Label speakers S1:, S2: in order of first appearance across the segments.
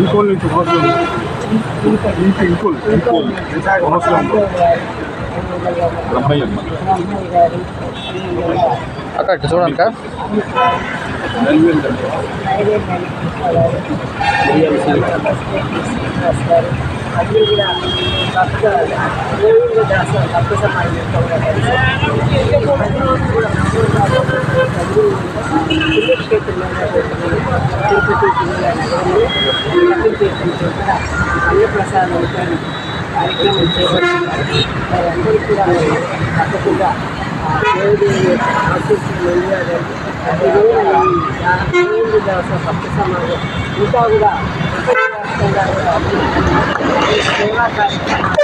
S1: ఇంకోల్ నుంచి ఇంటి ఇంకోల్ ఇంకోల్ అవసరం
S2: అక్క ఇటు చూడండి
S3: కూడా తిరుపతి జిల్లా కూడా అన్నప్రసాదం కార్యక్రమం చేపడుతున్నారు వారందరూ కూడా తప్పకుండా దేవుడి ఆశీస్సులు ఉండాలని ఈరోజు ఈ గోవింద సమాజం ఇంకా కూడా సేవా కార్యక్రమాలు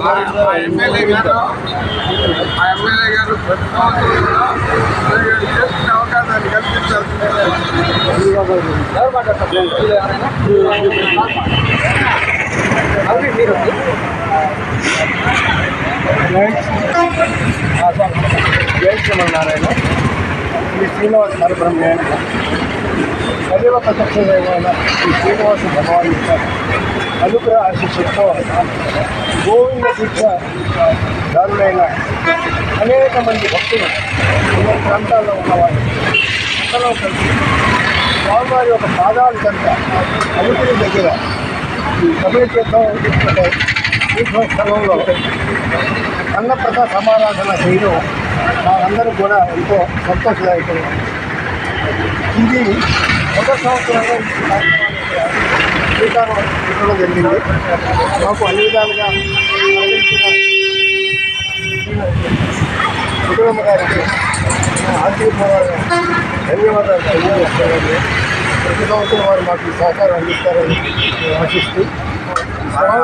S1: ఆ ఎమ్మెల్యే గారు ఆ ఎమ్మెల్యే గారు ప్రతి సంవత్సరం చేసిన అవకాశాన్ని కల్పించాల్సిందే జై శ్రీమన్నారాయణ. శ్రీ శ్రీనివాస పరబ్రహ్మేణ సజీవ ప్రత్యక్షమైన శ్రీ శ్రీనివాస భగవాన్ యొక్క అనుగ్రహ ఆశిస్సులతో గోవింద దీక్ష దారులైన అనేక మంది భక్తులు ఎన్నో ప్రాంతాల్లో ఉన్నవారు అందరూ కలిసి స్వామివారి యొక్క పాదాలు కనుక అనుకుని దగ్గర ఈ కపిల స్థలంలో అన్నప్రద సమారాధన చేయడం మాకందరూ కూడా ఎంతో సంతోషదాయకం. ఇది ఒక సంవత్సరంలో శ్రీకారం ఇవ్వడం జరిగింది. మాకు అన్ని విధాలుగా కుటుంబ గారికి ఆశీర్వాదాలు ధన్యవాదాలు తెలియజేస్తున్నాను ప్రతి సంవత్సరం వారు మాకు సహకారం అందిస్తారని ఆశిస్తూ ముందు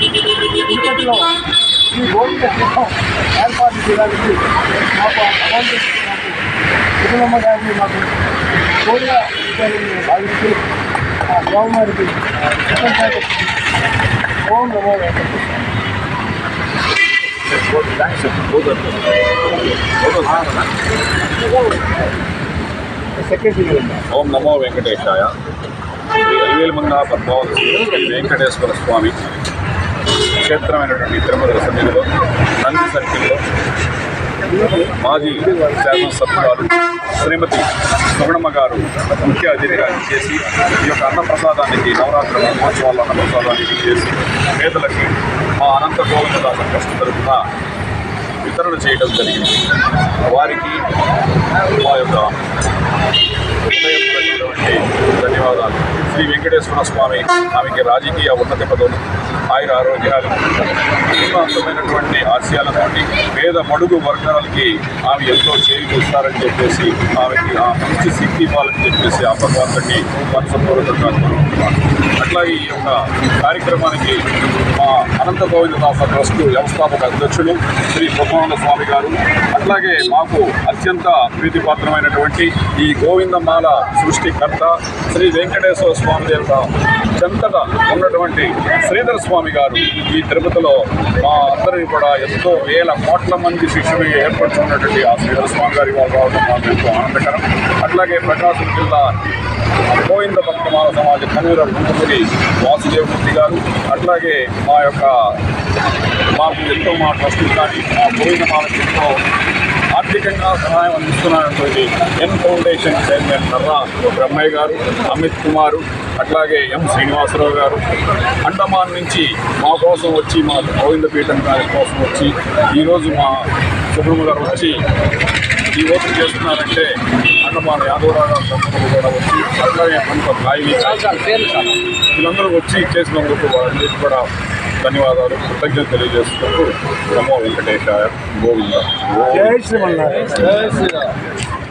S1: ముందుకు తిరుపతిలో ఈ గోవింద ఏర్పాటు చేయడానికి మాకు అమౌంట్ కుటుంబ గారిని మాకు కోరిన విషయాన్ని ఆ స్వామివారికి ఓం నమో వెంకటేశ్వర
S4: ఓం నమో వెంకటేశాయ. శ్రీ పద్మావతి శ్రీ వెంకటేశ్వర స్వామి క్షేత్రమైనటువంటి తిరుమల సన్నిధిలో నంది సర్కిల్లో మాజీ శాసనసభ్యురాలు శ్రీమతి సుగుణమ్మ గారు ముఖ్య అతిథిగా చేసి ఈ యొక్క అన్నప్రసాదానికి నవరాత్రి మహోత్సవాల అన్నప్రసాదానికి చేసి పేదలకి మా అనంత గోవిందదాస ట్రస్ట్ తరఫున వితరణ చేయడం జరిగింది. వారికి మా యొక్క శ్రీ వెంకటేశ్వర స్వామి ఆమెకి రాజకీయ ఉన్నతి పదవులు ఆయుర ఆరోగ్యాలు ఉన్నతమైనటువంటి ఆశయాలతోటి పేద మడుగు వర్గాలకి ఆమె ఎంతో చేయూస్తారని చెప్పేసి ఆమెకి ఆ మంచి శక్తి ఇవ్వాలని చెప్పేసి ఆ భగవంతుడిని మనసపూర్వకంగా కోరుకుంటున్నాను. అట్లా ఈ యొక్క కార్యక్రమానికి మా అనంత గోవిందదాస ట్రస్ట్ వ్యవస్థాపక అధ్యక్షులు శ్రీ బ్రహ్మానంద స్వామి గారు అట్లాగే మాకు అత్యంత ప్రీతిపాత్రమైనటువంటి ఈ గోవిందమాల సృష్టికర్త శ్రీ వెంకటేశ్వర స్వామి స్వామి దేవత చెంతగా ఉన్నటువంటి శ్రీధర స్వామి గారు ఈ తిరుపతిలో మా అందరినీ కూడా ఎంతో వేల కోట్ల మంది శిష్యులు ఏర్పరచుకున్నటువంటి ఆ శ్రీధర స్వామి గారి వాళ్ళు రావడం మాకు ఎంతో ఆనందకరం. అట్లాగే ప్రకాశం జిల్లా గోవింద భక్తమాల సమాజ కన్వీనర్ గుంటూరి వాసుదేవమూర్తి గారు అట్లాగే మా యొక్క మాకు ఎంతో మా ట్రస్ట్ కానీ మా గోవిందమాలకి ఎంతో ఆర్థికంగా సహాయం అందిస్తున్నటువంటి N foundation chairman Karra Brahmaiah గారు అమిత్ కుమార్ అట్లాగే ఎం శ్రీనివాసరావు గారు. అండమాన్ నుంచి మా కోసం వచ్చి మా గోవిందపీఠం గారి కోసం వచ్చి ఈరోజు మా సుబ్రహ్మ గారు వచ్చి ఈ ఓపెన్ చేస్తున్నారంటే అండమాన్ యాదవరావు గారు కూడా వచ్చి అట్లాగే కొంత కాయిని వీళ్ళందరూ వచ్చి చేసినందుకు వాళ్ళందరికీ కూడా ధన్యవాదాలు. కృతజ్ఞత తెలియజేస్తున్నందుకు నమో వెంకటేశాయ గోవింద.
S1: జై శ్రీమన్నారాయణ. జై శ్రీరామ్.